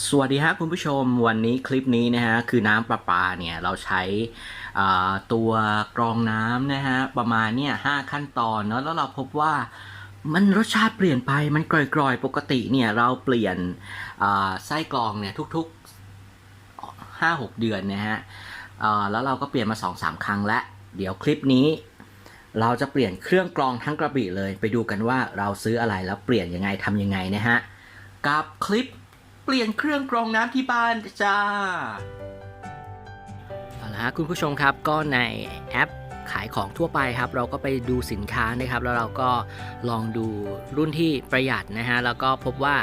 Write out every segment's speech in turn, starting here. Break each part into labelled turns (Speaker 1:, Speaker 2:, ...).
Speaker 1: สวัสดีครับคุณผู้ชมวันนี้คลิปนี้นะฮะคือน้ำประปาเนี่ยเราใช้ตัวกรองน้ำนะฮะประมาณเนี่ยห้าขั้นตอนเนาะแล้วเราพบว่ามันรสชาติเปลี่ยนไปมันกร่อยๆ ปกติเนี่ยเราเปลี่ยนไส้กรองเนี่ยทุกๆห้าหกเดือนนะฮะแล้วเราก็เปลี่ยนมาสองสามครั้งแล้วเดี๋ยวคลิปนี้ เราจะเปลี่ยนเครื่องกรองทั้งกระบี่เลย ไปดูกันว่าเราซื้ออะไรแล้วเปลี่ยนยังไงทำยังไงนะฮะกับคลิป เปลี่ยนเครื่องกรองน้ำที่บ้านจ้าเอาละฮะคุณผู้ชมครับก็ในแอปขายของทั่วไปครับ เราก็ไปดูสินค้านะครับ แล้วเราก็ลองดูรุ่นที่ประหยัดนะฮะแล้วก็พบว่า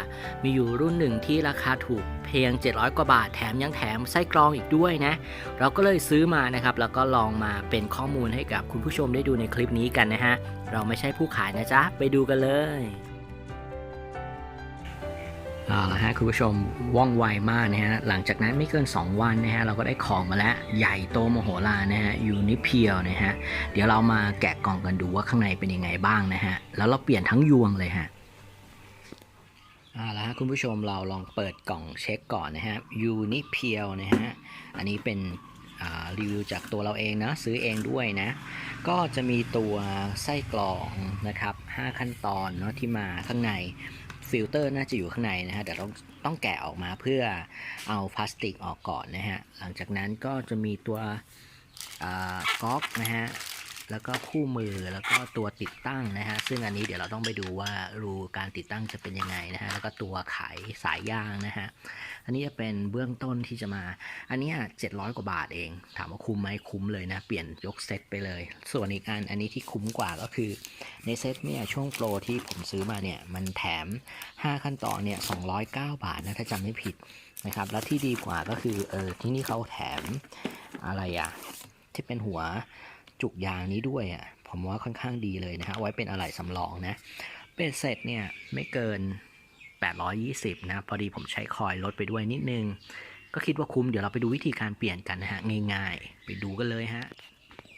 Speaker 1: มีอยู่รุ่นหนึ่งที่ราคาถูกเพียง 700 กว่าบาทแถมยังแถมไส้กรองอีกด้วยนะ เราก็เลยซื้อมานะครับ แล้วก็ลองมาเป็นข้อมูลให้กับคุณผู้ชมได้ดูในคลิปนี้กันนะฮะเราไม่ใช่ผู้ขายนะจ๊ะไปดูกันเลย เอาละฮะคุณผู้ชมว่องไวมากนะฮะหลังจากนั้นไม่เกิน 2 วันนะฮะเราก็ได้ของมาแล้วใหญ่โตมโหฬารนะฮะยูนิเพียวนะฮะเดี๋ยวเรามาแกะกล่องกันดูว่าข้างในเป็นยังไงบ้างนะฮะแล้วเราเปลี่ยนทั้งยวงเลยฮะเอาละฮะคุณผู้ชมเราลองเปิดกล่องเช็คก่อนนะฮะยูนิเพียวนะฮะอันนี้เป็นรีวิวจากตัวเราเองนะซื้อเองด้วยนะ ก็จะมีตัวไส้กรองนะครับ 5 ขั้นตอนเนาะที่มาข้างใน ฟิลเตอร์น่าจะอยู่ข้างในนะฮะแต่ต้องต้องแกะออกมาเพื่อเอาพลาสติกออกก่อนนะฮะหลังจากนั้นก็จะมีตัวก๊อกนะฮะ แล้วก็คู่มือแล้วก็ตัวติดตั้งนะฮะซึ่งอันนี้เดี๋ยวเราต้องไปดูว่ารูการติดตั้งจะเป็นยังไงนะฮะแล้วก็ตัวไขสายยางนะฮะอันนี้จะเป็นเบื้องต้นที่จะมา อันนี้เจ็ดร้อยกว่าบาทเอง ถามว่าคุ้มไหมคุ้มเลยนะ เปลี่ยนยกเซตไปเลย ส่วนอีกอันอันนี้ที่คุ้มกว่าก็คือในเซตเนี่ยช่วงโปรที่ผมซื้อมาเนี่ยมันแถม 5 ขั้นตอนเนี่ย209 บาทนะถ้าจำไม่ผิดนะครับแล้วที่ดีกว่าก็คือเออที่นี่เขาแถมอะไรอะที่เป็นหัว จุกยางนี้ด้วยอะผมว่าค่อนข้างดีเลยนะฮะไว้เป็นอะไหล่สำรองนะเป็นเสร็จเนี่ยไม่เกิน 820 นะ พอดีผมใช้คอยลดไปด้วยนิดนึง ก็คิดว่าคุ้มเดี๋ยวเราไปดูวิธีการเปลี่ยนกันนะฮะง่ายๆ ไปดูกันเลยฮะ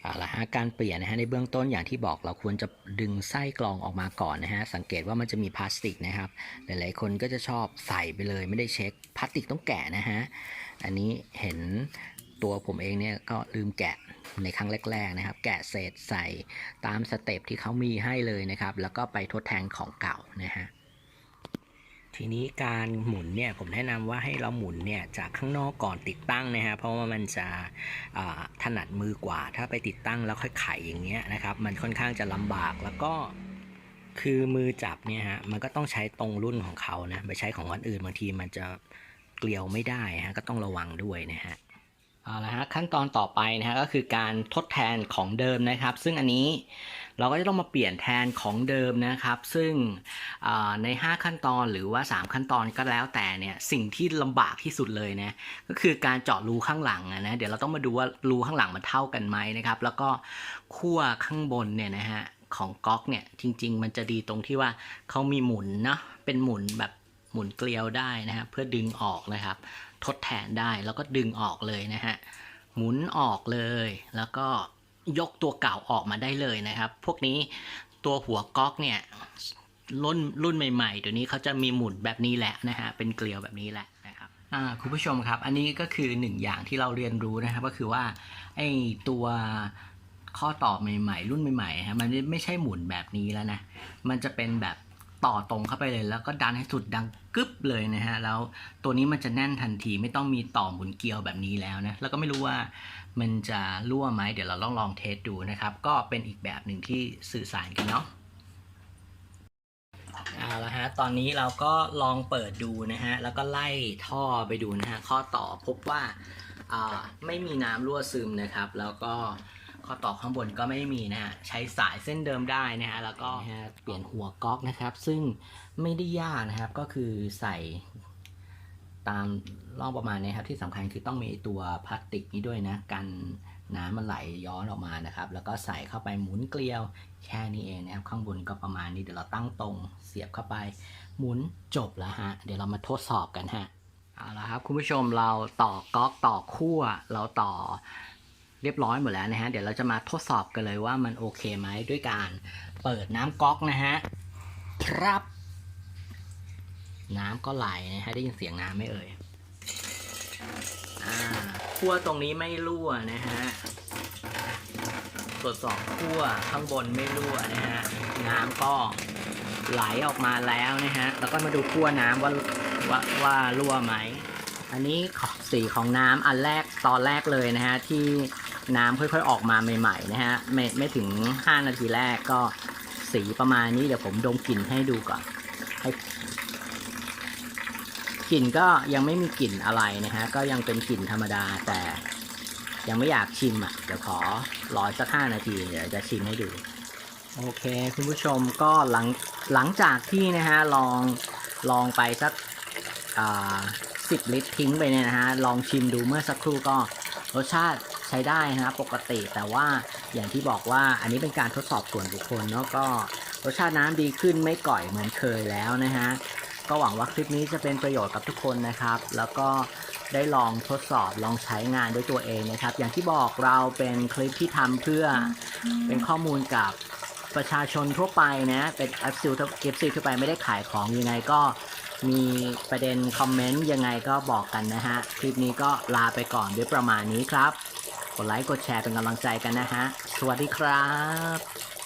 Speaker 1: เอาละฮะการเปลี่ยนนะฮะในเบื้องต้นอย่างที่บอกเราควรจะดึงไส้กรองออกมาก่อนนะฮะสังเกตว่ามันจะมีพลาสติกนะครับ หลายๆ คนก็จะชอบใส่ไปเลยไม่ได้เช็คพลาสติกต้องแกะนะฮะอันนี้เห็น ตัวผมเองเนี่ยก็ลืมแกะในครั้งแรกๆนะครับ แกะเศษใส่ตามสเต็ปที่เขามีให้เลยนะครับ แล้วก็ไปทดแทนของเก่านะฮะทีนี้การหมุนเนี่ยผมแนะนำว่าให้เราหมุนเนี่ยจากข้างนอกก่อนติดตั้งนะฮะเพราะว่ามันจะถนัดมือกว่า ถ้าไปติดตั้งแล้วค่อยไขอย่างเงี้ยนะครับ มันค่อนข้างจะลำบากแล้วก็คือมือจับเนี่ยฮะมันก็ต้องใช้ตรงรุ่นของเขานะไปใช้ของคนอื่นบางทีมันจะเกลียวไม่ได้ฮะก็ต้องระวังด้วยนะฮะ เอาละฮะขั้นตอนต่อไปนะฮะก็คือการทดแทนของเดิมนะครับ ซึ่งอันนี้เราก็จะต้องมาเปลี่ยนแทนของเดิมนะครับ ซึ่งใน 5 ขั้นตอนหรือว่า 3 ขั้นตอนก็แล้วแต่เนี่ยสิ่งที่ลำบากที่สุดเลยนะก็คือการเจาะรูข้างหลังนะเดี๋ยวเราต้องมาดูว่ารูข้างหลังมันเท่ากันไหมนะครับ แล้วก็ขั้วข้างบนเนี่ยนะฮะของก๊อกเนี่ยจริง ๆ มันจะดีตรงที่ว่าเขามีหมุนเนาะเป็นหมุนแบบหมุนเกลียวได้นะฮะเพื่อดึงออกนะครับ ทดแทนได้แล้วก็ดึงออกเลยนะฮะหมุนออกเลย แล้วก็ยกตัวเก่าออกมาได้เลยนะครับ พวกนี้ตัวหัวก๊อกเนี่ยรุ่นรุ่นใหม่ๆเดี๋ยวนี้เขาจะมีหมุนแบบนี้แหละนะฮะเป็นเกลียวแบบนี้แหละนะครับคุณผู้ชมครับ อันนี้ก็คือหนึ่งอย่างที่เราเรียนรู้นะครับ ก็คือว่าไอ้ตัวข้อต่อใหม่ๆ รุ่นใหม่ๆฮะมันไม่ใช่หมุนแบบนี้แล้วนะมันจะเป็นแบบ ต่อตรงเข้าไปเลย แล้วก็ดันให้สุดดังกึ๊บเลยนะฮะแล้วตัวนี้มันจะแน่นทันทีไม่ต้องมีต่อหมุนเกลียวแบบนี้แล้วนะแล้วก็ไม่รู้ว่ามันจะรั่วไหมเดี๋ยวเราลองลองเทสดูนะครับ ก็เป็นอีกแบบหนึ่งที่สื่อสารกันเนาะเอาละฮะ ตอนนี้เราก็ลองเปิดดูนะฮะ แล้วก็ไล่ท่อไปดูนะฮะ ข้อต่อพบว่าอ่าไม่มีน้ำรั่วซึมนะครับ แล้วก็ ข้อต่อข้างบนก็ไม่มีนะฮะ ใช้สายเส้นเดิมได้นะฮะ แล้วก็นะฮะเปลี่ยนหัวก๊อกนะครับ ซึ่งไม่ได้ยากนะครับ ก็คือใส่ตามร่องประมาณนี้ครับ ที่สำคัญคือต้องมีตัวพลาสติกนี้ด้วยนะ กันน้ำมันไหลย้อนออกมานะครับ แล้วก็ใส่เข้าไปหมุนเกลียวแค่นี้เองนะครับ ข้างบนก็ประมาณนี้เดี๋ยวเราตั้งตรงเสียบเข้าไป หมุนจบแล้วฮะ เดี๋ยวเรามาทดสอบกันฮะเอาละครับคุณผู้ชมเราต่อก๊อกต่อขั้วเราต่อ เรียบร้อยหมดแล้วนะฮะ เดี๋ยวเราจะมาทดสอบกันเลยว่ามันโอเคไหมด้วยการเปิดน้ำก๊อกนะฮะครับ น้ำก็ไหลนะฮะได้ยินเสียงน้ำไหมเอ่ยอ่าขั้วตรงนี้ไม่รั่วนะฮะตรวจสอบขั้วข้างบนไม่รั่วนะฮะน้ำก็ไหลออกมาแล้วนะฮะ แล้วก็มาดูขั้วน้ำว่าว่าว่ารั่วไหม อันนี้สีของน้ำอันแรกตอนแรกเลยนะฮะที่ น้ำค่อยๆออกมาใหม่ๆนะฮะไม่ไม่ถึง 5 นาทีแรกก็สีประมาณนี้เดี๋ยวผมดมกลิ่นให้ดูก่อนให้กลิ่นก็ยังไม่มีกลิ่นอะไรนะฮะก็ยังเป็นกลิ่นธรรมดาแต่ยังไม่อยากชิมอะเดี๋ยวขอรอสัก5นาทีเดี๋ยวจะชิมให้ดู โอเค คุณผู้ชมก็หลังหลังจากที่นะฮะลองลองไปสักสิบลิตรทิ้งไปเนี่ยนะฮะลองชิมดูเมื่อสักครู่ก็รสชาติ ใช้ได้นะฮะปกติแต่ว่าอย่างที่บอกว่าอันนี้เป็นการทดสอบส่วนบุคคลเนาะก็รสชาติน้ำดีขึ้นไม่ก่อยเหมือนเคยแล้วนะฮะก็หวังว่าคลิปนี้จะเป็นประโยชน์กับทุกคนนะครับ แล้วก็ได้ลองทดสอบลองใช้งานด้วยตัวเองนะครับ อย่างที่บอกเราเป็นคลิปที่ทำเพื่อเป็นข้อมูลกับประชาชนทั่วไปนะเป็น f อ f c ทั่วไปไม่ได้ขายของยังไงก็มีประเด็นคอมเมนต์ยังไงก็บอกกันนะฮะ คลิปนี้ก็ลาไปก่อนด้วยประมาณนี้ครับ กดไลค์กดแชร์เป็นกำลังใจกันนะฮะ สวัสดีครับ